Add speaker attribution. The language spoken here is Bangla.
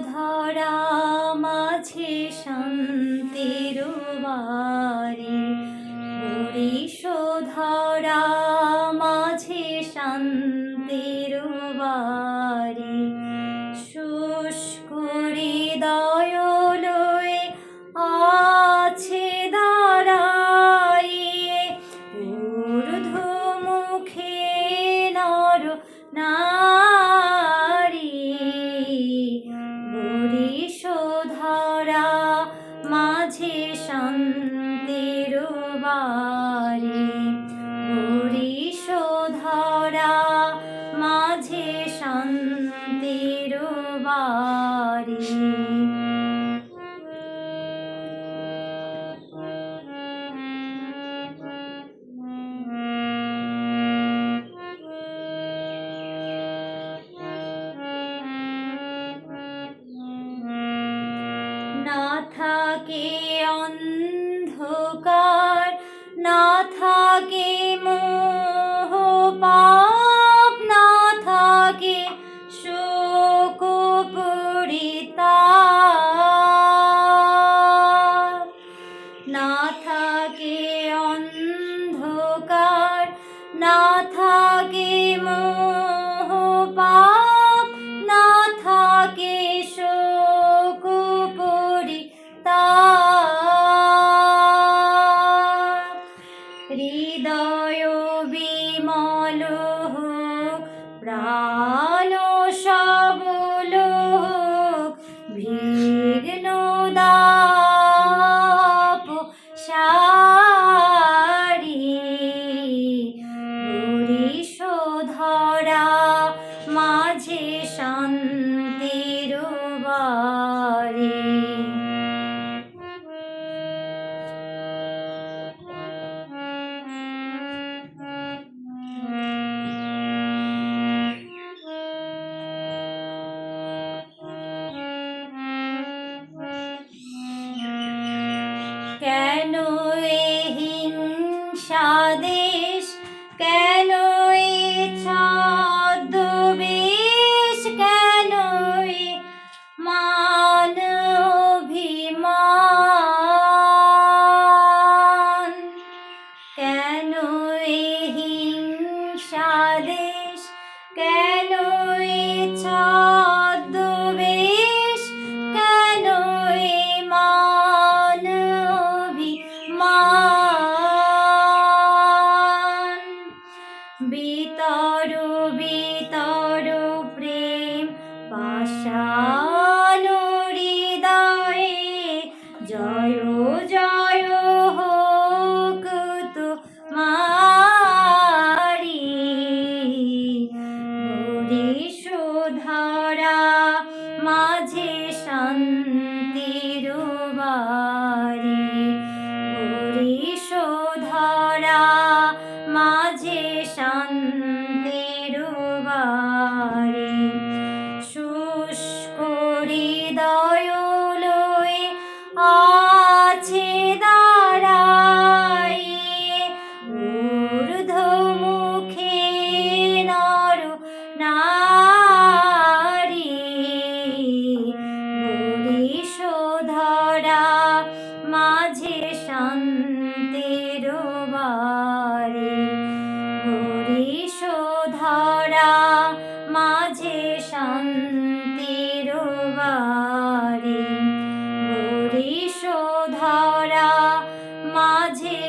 Speaker 1: ধরা মাঝে শান্তির বাড়ি। ধরা মাঝে শান্তির বাড়ি। நான் থাকে অন্ধকার, না থাকে মোহ পাপ, না থাকে শোক না থাকে অন্ধকার, না থাকে মোহ হৃদয় বিমল প্রাণ ano পাশান হৃদয়ে জয় জয় হোক তোমারি ধরা মাঝে শান্তির মাঝে শান্তির বারে হরিষ ধরা মাঝে শান্তির বারে হরিষ ধরা মাঝে